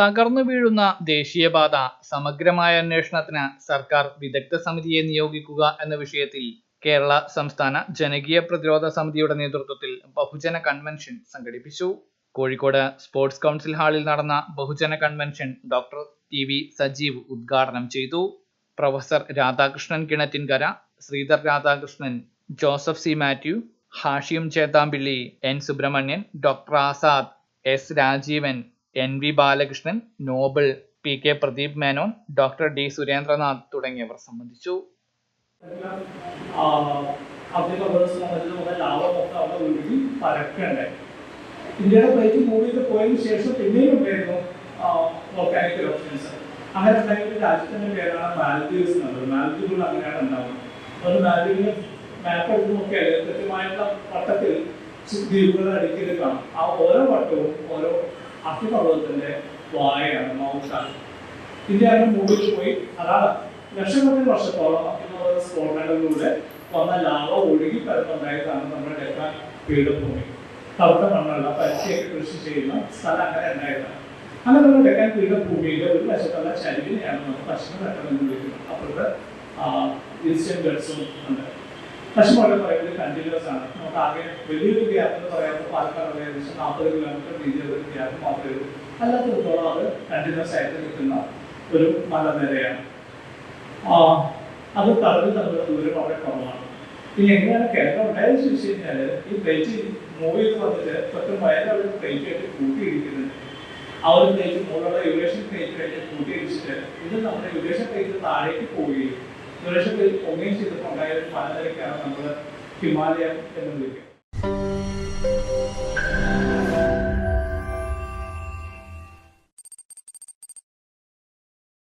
തകർന്നു വീഴുന്ന ദേശീയപാത സമഗ്രമായ അന്വേഷണത്തിന് സർക്കാർ വിദഗ്ധ സമിതിയെ നിയോഗിക്കുക എന്ന വിഷയത്തിൽ കേരള സംസ്ഥാന ജനകീയ പ്രതിരോധ സമിതിയുടെ നേതൃത്വത്തിൽ ബഹുജന കൺവെൻഷൻ സംഘടിപ്പിച്ചു. കോഴിക്കോട് സ്പോർട്സ് കൗൺസിൽ ഹാളിൽ നടന്ന ബഹുജന convention doctor T V Sajeev ഉദ്ഘാടനം ചെയ്തു. Professor Radhakrishnan Kinattinkara Sreedhar Radhakrishnan Joseph C Mathew Hashim Chethampilly N Subrahmanian doctor Azad S Rajeevan N V Balakrishnan Noble P K Pradeep Menon doctor D Surendranath തുടങ്ങിയവർ സംബന്ധിച്ചു. ഇന്ത്യയുടെ കൃത്യമായിട്ടുള്ള വട്ടത്തിൽ ദ്വീപുകളുടെ അടുക്കിൽ ആ ഓരോ വട്ടവും ഓരോ അഗ്നിപർവതത്തിന്റെ വായയാണ് മൗസാണ് ഇന്ത്യ അങ്ങനെ മൂവിൽ പോയി അതാണ് ലക്ഷക്കണക്കിന് വർഷത്തോളം അഗ്നിപർവത സ്ഫോടനങ്ങളിലൂടെ വന്ന ലാവ ഒഴുകി പരന്നുണ്ടായതാണ് നമ്മുടെ ഡെക്കാൻ പീഠഭൂമി. തവിട്ട മണ്ണുള്ള പരുത്തിയൊക്കെ കൃഷി ചെയ്യുന്ന സ്ഥലം അങ്ങനെ ഉണ്ടായതാണ്. അങ്ങനെ നമ്മൾ ഡെക്കാൻ പീഠഭൂമിയിലെ ഒരു വശത്തുള്ള ചരിവിനെയാണ് നമ്മൾ പശ്ചിമഘട്ടം എന്ന് വിളിക്കുന്നത്. അപ്പോഴത്തെ ഈസ്റ്റേൺ ഗഡ്സും ഉണ്ട്. പശ്ചിമഘട്ടം പറയുന്നത് കണ്ടിന്യൂസ് ആണ്. നമുക്ക് ആകെ വലിയൊരു ഗ്യാപ്പ് എന്ന് പറയുന്നത് പാലക്കാട് ഏകദേശം നാൽപ്പത് കിലോമീറ്റർ വീതിയുള്ള ഒരു ഗ്യാപ്പ് മാത്രമേ ഉള്ളൂ. അല്ലാത്തടത്തോളം അത് കണ്ടിന്യൂസ് ആയിട്ട് നിൽക്കുന്ന ഒരു മലനിരയാണ്. അത് കടലിൽ തമ്മിലുള്ള ദൂരം വളരെ കുറവാണ്. ഇനി എങ്ങനെയാണ് കേരളം ഉണ്ടായെന്ന് ചോദിച്ചു കഴിഞ്ഞാൽ ഈ പ്ലേറ്റ് മൂവ് ചെയ്ത് വന്നിട്ട് തൊട്ട് വയറിൽ ഒരു പ്ലേറ്റ് ആയിട്ട് കൂട്ടിയിടിക്കുന്നുണ്ട് ആ ഒരു പ്ലേറ്റ് മുകളിലുള്ള യുവേഷൻ പ്ലേറ്റുമായിട്ട് കൂട്ടിയിടിച്ചിട്ട് ഇത് നമ്മുടെ യുവേഷൻ പ്ലേറ്റ് താഴേക്ക് പോവുകയും പ്ലേറ്റ് പൊങ്ങുകയും ചെയ്തിട്ടുണ്ടായ ഒരു പലതരക്കാണ് നമ്മൾ ഹിമാലയം എന്ന് വിളിക്കുന്നത്.